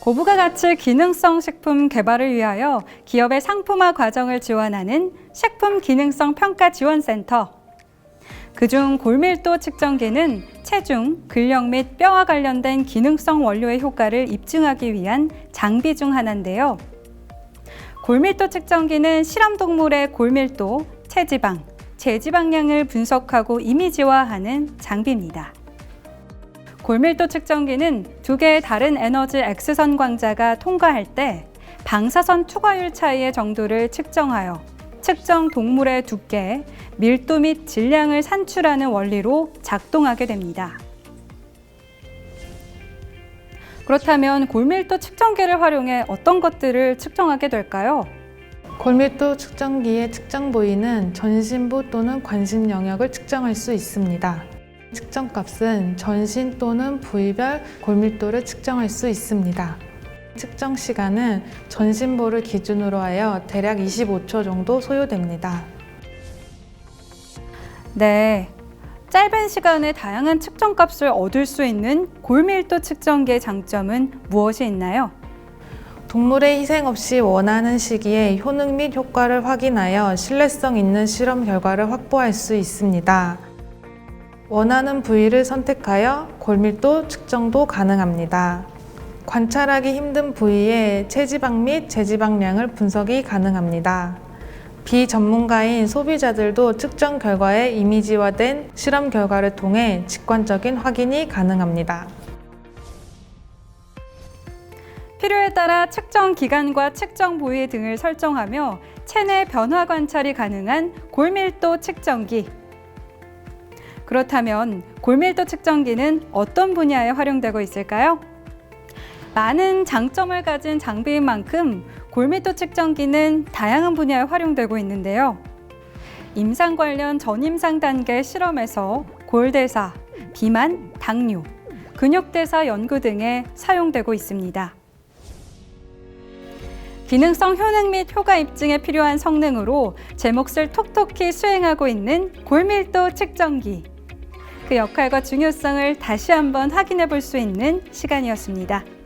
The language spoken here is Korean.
고부가 가치 기능성 식품 개발을 위하여 기업의 상품화 과정을 지원하는 식품 기능성 평가 지원센터. 그중 골밀도 측정기는 체중, 근력 및 뼈와 관련된 기능성 원료의 효과를 입증하기 위한 장비 중 하나인데요. 골밀도 측정기는 실험 동물의 골밀도, 체지방, 제지방량을 분석하고 이미지화하는 장비입니다. 골밀도 측정기는 두 개의 다른 에너지 X선 광자가 통과할 때 방사선 투과율 차이의 정도를 측정하여 측정 동물의 두께, 밀도 및 질량을 산출하는 원리로 작동하게 됩니다. 그렇다면 골밀도 측정기를 활용해 어떤 것들을 측정하게 될까요? 골밀도 측정기의 측정 부위는 전신부 또는 관심 영역을 측정할 수 있습니다. 측정값은 전신 또는 부위별 골밀도를 측정할 수 있습니다. 측정 시간은 전신부를 기준으로 하여 대략 25초 정도 소요됩니다. 네. 짧은 시간에 다양한 측정값을 얻을 수 있는 골밀도 측정기의 장점은 무엇이 있나요? 동물의 희생 없이 원하는 시기에 효능 및 효과를 확인하여 신뢰성 있는 실험 결과를 확보할 수 있습니다. 원하는 부위를 선택하여 골밀도 측정도 가능합니다. 관찰하기 힘든 부위의 체지방 및 제지방량을 분석이 가능합니다. 비전문가인 소비자들도 측정 결과에 이미지화된 실험 결과를 통해 직관적인 확인이 가능합니다. 필요에 따라 측정 기간과 측정 부위 등을 설정하며 체내 변화 관찰이 가능한 골밀도 측정기. 그렇다면 골밀도 측정기는 어떤 분야에 활용되고 있을까요? 많은 장점을 가진 장비인 만큼 골밀도 측정기는 다양한 분야에 활용되고 있는데요. 임상 관련 전임상 단계 실험에서 골대사, 비만, 당뇨, 근육대사 연구 등에 사용되고 있습니다. 기능성 효능 및 효과 입증에 필요한 성능으로 제 몫을 톡톡히 수행하고 있는 골밀도 측정기. 그 역할과 중요성을 다시 한번 확인해 볼 수 있는 시간이었습니다.